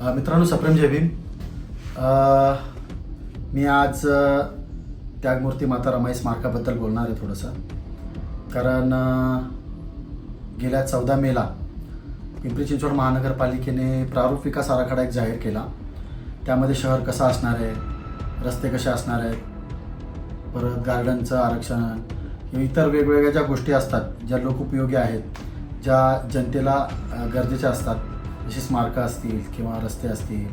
मित्रांनो सप्रेम जय भीम. मी आज त्यागमूर्ती माता रमाई स्मारकाबद्दल बोलणार आहे थोडंसं. कारण गेल्या चौदा मेला पिंपरी चिंचवड महानगरपालिकेने प्रारूप विकास आराखडा एक जाहीर केला. त्यामध्ये शहर कसं असणार आहे रस्ते कसे असणार आहेत परत गार्डनचं आरक्षण किंवा इतर वेगवेगळ्या ज्या गोष्टी असतात ज्या लोकोपयोगी आहेत ज्या जनतेला गरजेच्या असतात जशी स्मारकं असतील किंवा रस्ते असतील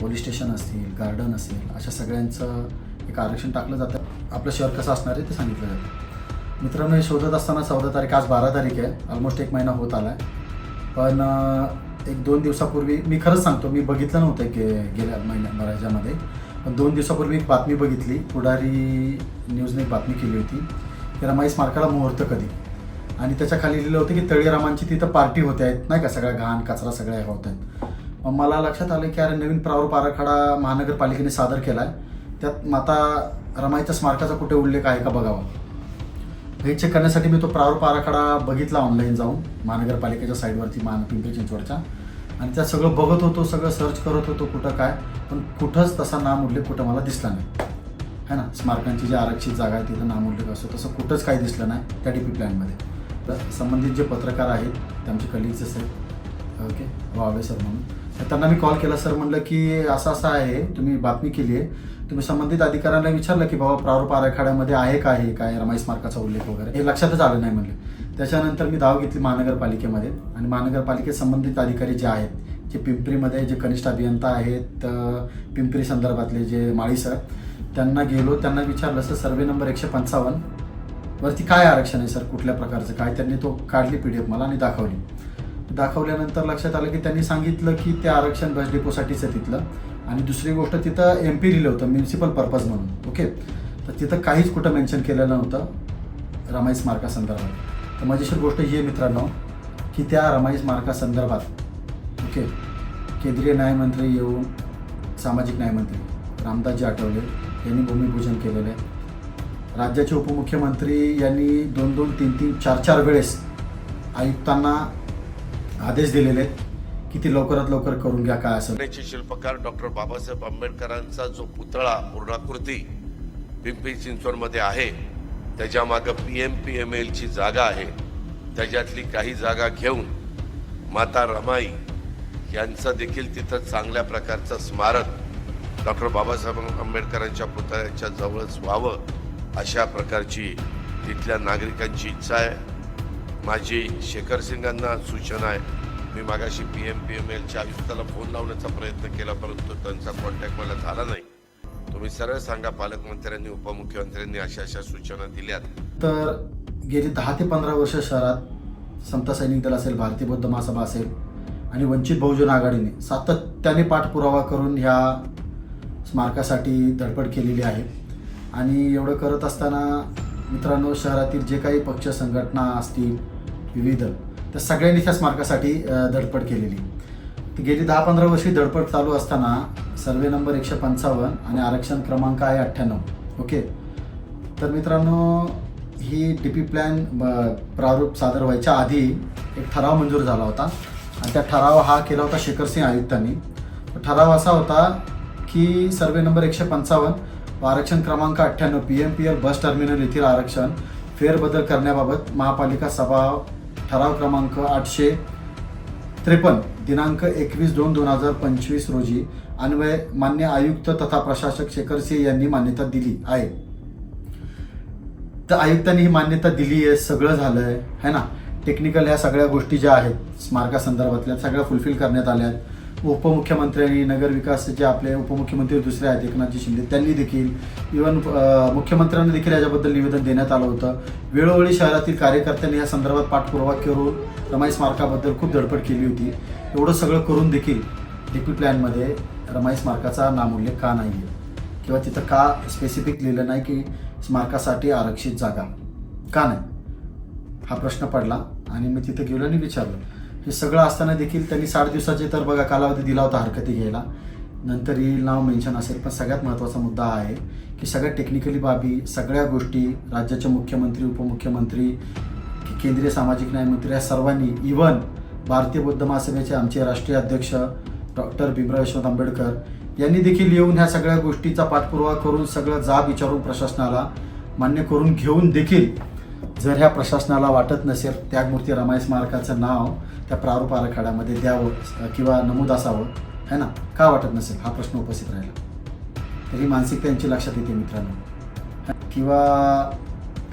पोलीस स्टेशन असतील गार्डन असेल अशा सगळ्यांचं एक आरक्षण टाकलं जातं. आपलं शहर कसं असणार आहे ते सांगितलं जातं. मित्रांनो हे शोधत असताना चौदा तारीख आज बारा तारीख आहे. ऑलमोस्ट एक महिना होत आला आहे पण एक दोन दिवसापूर्वी मी खरंच सांगतो मी बघितलं नव्हतं गे गेल्या महिन्या ह्याच्यामध्ये पण दोन दिवसापूर्वी एक बातमी बघितली. पुढारी न्यूजने एक बातमी केली होती. की रमाई स्मारकाला मुहूर्त कधी? आणि त्याच्याखाली लिहिलं होतं की तळीरामांची तिथं पार्टी होते आहेत. नाही का? सगळ्या घाण कचरा सगळ्या होत आहेत. मग मला लक्षात आलं की अरे नवीन प्रारूप आराखडा महानगरपालिकेने सादर केला आहे त्यात माता रमाईच्या स्मारकाचा कुठे उल्लेख आहे का बघावा? हे चेक करण्यासाठी मी तो प्रारूप आराखडा बघितला ऑनलाईन जाऊन महानगरपालिकेच्या साईडवरती मान पिंपरी चिंचवडच्या. आणि त्यात सगळं बघत होतो सगळं सर्च करत होतो कुठं काय पण कुठंच तसा नाम उल्लेख कुठं मला दिसला नाही. है ना? स्मारकांची जी आरक्षित जागा आहे तिथं नाम उल्लेख असतो तसं कुठंच काही दिसलं नाही त्या डी पी प्लॅनमध्ये संबंधित जे पत्रकार आहेत ते आमचे कलिग्स आहेत. ओके वावे सर म्हणून. तर त्यांना मी कॉल केला सर म्हणलं की असं असं आहे तुम्ही बातमी केली आहे. तुम्ही संबंधित अधिकाऱ्यांना विचारलं की बाबा प्रारूप आराखड्यामध्ये आहे का हे काय रमाई स्मारकाचा उल्लेख वगैरे. हे लक्षातच आलं नाही म्हणलं. त्याच्यानंतर मी धाव घेतली महानगरपालिकेमध्ये. आणि महानगरपालिकेत संबंधित अधिकारी जे आहेत जे पिंपरीमध्ये जे कनिष्ठ अभियंता आहेत पिंपरी संदर्भातले जे माळी सर त्यांना गेलो. त्यांना विचारलं सर सर्वे नंबर एकशे पंचावन्न वरती काय आरक्षण आहे सर? कुठल्या प्रकारचं? काय त्यांनी तो काढली पी डी एफ मला आणि दाखवली. दाखवल्यानंतर लक्षात आलं की त्यांनी सांगितलं की ते आरक्षण बस डेपोसाठीचं आहे तिथलं. आणि दुसरी गोष्ट तिथं एम पी लिहिलं होतं म्युन्सिपल पर्पज म्हणून. ओके? तर तिथं काहीच कुठं मेन्शन केलेलं नव्हतं रमाई स्मारकासंदर्भात तर मजेशीर गोष्ट ही आहे मित्रांनो की त्या रमाई स्मारकासंदर्भात ओके? केंद्रीय न्यायमंत्री येऊन सामाजिक न्यायमंत्री रामदासजी आठवले यांनी भूमिपूजन केलेलं आहे. राज्याचे उपमुख्यमंत्री यांनी दोन दोन तीन तीन चार चार वेळेस आयुक्तांना आदेश दिलेले आहेत की ते लवकरात लवकर करून घ्या काय असं शिल्पकार डॉक्टर बाबासाहेब आंबेडकरांचा जो पुतळा पूर्णाकृती पिंपरी चिंचवडमध्ये आहे त्याच्या मागं पी एम पी एम एलची जागा आहे त्याच्यातली काही जागा घेऊन माता रमाई यांचं देखील तिथं चांगल्या प्रकारचं स्मारक डॉक्टर बाबासाहेब आंबेडकरांच्या पुतळ्याच्या जवळच व्हावं. अशा प्रकारची तिथल्या नागरिकांची इच्छा आहे. माझी शेखर सिंगांना सूचना आहे. मी मागाशी पी एम पी एम एलच्या आयुक्ताला फोन लावण्याचा प्रयत्न केला परंतु त्यांचा कॉन्टॅक्ट मला झाला नाही. तुम्ही सरळ सांगा पालकमंत्र्यांनी उपमुख्यमंत्र्यांनी अशा अशा सूचना दिल्यात. तर गेली दहा ते पंधरा वर्ष शहरात समता सैनिक दल असेल भारतीय बौद्ध महासभा असेल आणि वंचित बहुजन आघाडीने सातत्याने पाठपुरावा करून ह्या स्मारकासाठी धडपड केलेली आहे. आणि एवढं करत असताना मित्रांनो शहरातील जे काही पक्ष संघटना असतील विविध त्या सगळ्यांनी त्या स्मारकासाठी धडपड केलेली. ती गेली दहा पंधरा वर्षी धडपड चालू असताना सर्वे नंबर एकशे पंचावन्न आणि आरक्षण क्रमांक आहे अठ्ठ्याण्णव. ओके? तर मित्रांनो ही डी पी प्लॅन ब- प्रारूप सादर व्हायच्या आधी एक ठराव मंजूर झाला होता. आणि त्या ठराव हा केला होता शेखरसिंग आयुक्तांनी. ठराव असा होता की सर्वे नंबर एकशे पंचावन्न आरक्षण क्रमांक अठ्ठ्याण्णव P M P L bus terminal येथील आरक्षण फेरबदल करण्याबाबत महापालिका सभा ठराव क्रमांक आठशे त्रेपन्न दिनांक एकवीस दोन दोन हजार पंचवीस रोजी अन्वय मान्य आयुक्त तथा प्रशासक शेखर सिंह यांनी मान्यता दिली आहे. तर आयुक्तांनी ही मान्यता दिली आहे सगळं झालं आहे है ना? टेक्निकल ह्या सगळ्या गोष्टी ज्या आहेत स्मारकासंदर्भातल्या सगळ्या फुलफिल करण्यात आल्या आहेत. उपमुख्यमंत्र्यांनी नगरविकासचे आपले उपमुख्यमंत्री दुसरे आहेत एकनाथजी शिंदे. त्यांनी देखील इव्हन मुख्यमंत्र्यांना देखील याच्याबद्दल निवेदन देण्यात आलं होतं. वेळोवेळी शहरातील कार्यकर्त्यांनी या संदर्भात पाठपुरावा करून रमाई स्मारकाबद्दल खूप धडपड केली होती. एवढं सगळं करून देखील डी पी प्लॅनमध्ये रमाई स्मारकाचा नामोल्लेख का नाही आहे किंवा तिथं का स्पेसिफिक लिहिलं नाही की स्मारकासाठी आरक्षित जागा? का नाही? हा प्रश्न पडला आणि मी तिथं गेलो आणि विचारलं. हे सगळं असताना देखील त्यांनी साठ दिवसाचे तर बघा कालावधी दिला होता हरकती घ्यायला. नंतर येईल नाव मेन्शन असेल पण सगळ्यात महत्त्वाचा मुद्दा आहे की सगळ्या टेक्निकली बाबी सगळ्या गोष्टी राज्याचे मुख्यमंत्री उपमुख्यमंत्री केंद्रीय सामाजिक न्याय मंत्री या सर्वांनी इवन भारतीय बौद्ध महासभेचे आमचे राष्ट्रीय अध्यक्ष डॉक्टर भीमराव यशवंत आंबेडकर यांनी देखील येऊन ह्या सगळ्या गोष्टीचा पाठपुरावा करून सगळं जाब विचारून प्रशासनाला मान्य करून घेऊन देखील जर ह्या प्रशासनाला वाटत नसेल त्यागमूर्ती रमाई स्मारकाचं नाव त्या प्रारूप आराखड्यामध्ये द्यावं किंवा नमूद असावं है ना? का वाटत नसेल? हा प्रश्न उपस्थित राहिला. तरी मानसिकता त्यांची लक्षात येते मित्रांनो. किंवा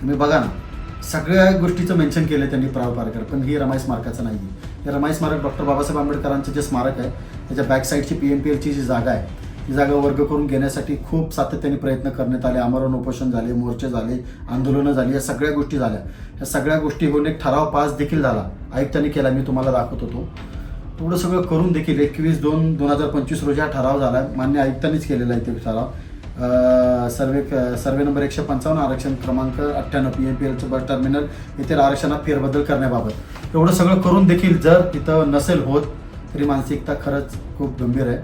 तुम्ही बघा ना सगळ्या गोष्टीचं मेन्शन केलं त्यांनी प्रारूप आराखडा पण ही रमाई स्मारकाचं नाही आहे हे रमाई स्मारक डॉक्टर बाबासाहेब आंबेडकरांचं जे स्मारक आहे त्याच्या बॅक साईडची पी एम पी एलची जी जागा आहे ही जागा वर्ग करून घेण्यासाठी खूप सातत्याने प्रयत्न करण्यात आले. आमरण उपोषण झाले मोर्चे झाले आंदोलनं झाली या सगळ्या गोष्टी झाल्या. या सगळ्या गोष्टी होऊन एक ठराव पास देखील झाला. आयुक्तांनी केला मी तुम्हाला दाखवत होतो. तेवढं सगळं करून देखील एकवीस दोन दोन हजार पंचवीस रोजी हा ठराव झाला. मान्य आयुक्तांनीच केलेला आहे ते ठराव. सर्वे सर्वे नंबर एकशे पंचावन्न आरक्षण क्रमांक अठ्ठ्याण्णव पी एम पी एलचं बस टर्मिनल येथील आरक्षणात फेरबदल करण्याबाबत. एवढं सगळं करून देखील जर तिथं नसेल होत तरी मानसिकता खरंच खूप गंभीर आहे.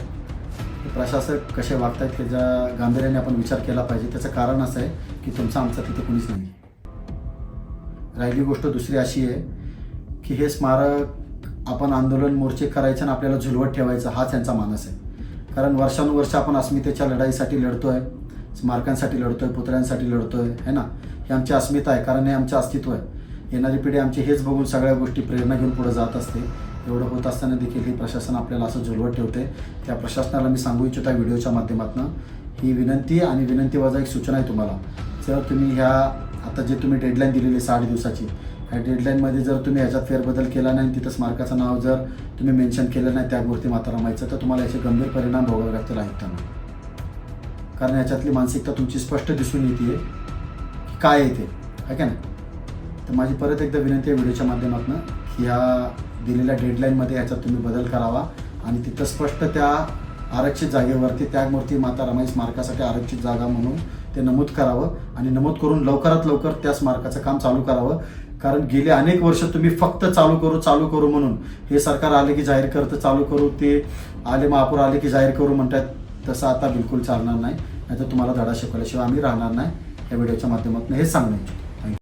प्रशासक कसे वागतायत त्याच्या गांभीर्याने आपण विचार केला पाहिजे त्याचं कारण असं आहे की तुमचा आमचा तिथे कुणीच नाही राहिली गोष्ट दुसरी अशी आहे की हे स्मारक आपण आंदोलन मोर्चे करायचं आणि आपल्याला झुलवत ठेवायचं हाच त्यांचा मानस आहे. कारण वर्षानुवर्ष आपण अस्मितेच्या लढाईसाठी लढतोय स्मारकांसाठी लढतोय पुतळ्यांसाठी लढतोय है ना? हे आमची अस्मिता आहे कारण हे आमचे अस्तित्व आहे. येणारी पिढी आमची हेच बघून सगळ्या गोष्टी प्रेरणा घेऊन पुढे जात असते. एवढं होत असताना देखील हे प्रशासन आपल्याला असं झुलवत ठेवते. त्या प्रशासनाला मी सांगू इच्छितो आहे व्हिडिओच्या माध्यमातून. ही विनंती आणि विनंती वजा एक सूचना आहे तुम्हाला. जर तुम्ही ह्या आता जे तुम्ही डेडलाईन दिलेली आहे साठ दिवसाची ह्या डेडलाईनमध्ये जर तुम्ही ह्याच्यात फेरबदल केला नाही तिथं स्मारकाचं नाव जर तुम्ही मेन्शन केलं नाही त्या मूर्ती रमायचं तर तुम्हाला याचे गंभीर परिणाम भोगावे लागतील आयुक्तांना कारण याच्यातली मानसिकता तुमची स्पष्ट दिसून येते की काय येते आहे का नाही? तर माझी परत एकदा विनंती आहे व्हिडिओच्या माध्यमातून ह्या दिलेल्या डेडलाईनमध्ये ह्याच्यात तुम्ही बदल करावा. आणि तिथं स्पष्ट त्या आरक्षित जागेवरती त्यागमूर्ती माता रमाई स्मारकासाठी आरक्षित जागा म्हणून ते नमूद करावं आणि नमूद करून लवकरात लवकर त्या स्मारकाचं काम चालू करावं. कारण गेले अनेक वर्ष तुम्ही फक्त चालू करू चालू करू म्हणून हे सरकार आले की जाहीर करतं चालू करू ते आले महापूर आले की जाहीर करू म्हणतात तसं आता बिलकुल चालणार नाही. नाहीतर तुम्हाला धडा शिकवल्याशिवाय आम्ही राहणार नाही या व्हिडिओच्या माध्यमातून. हे सांगणं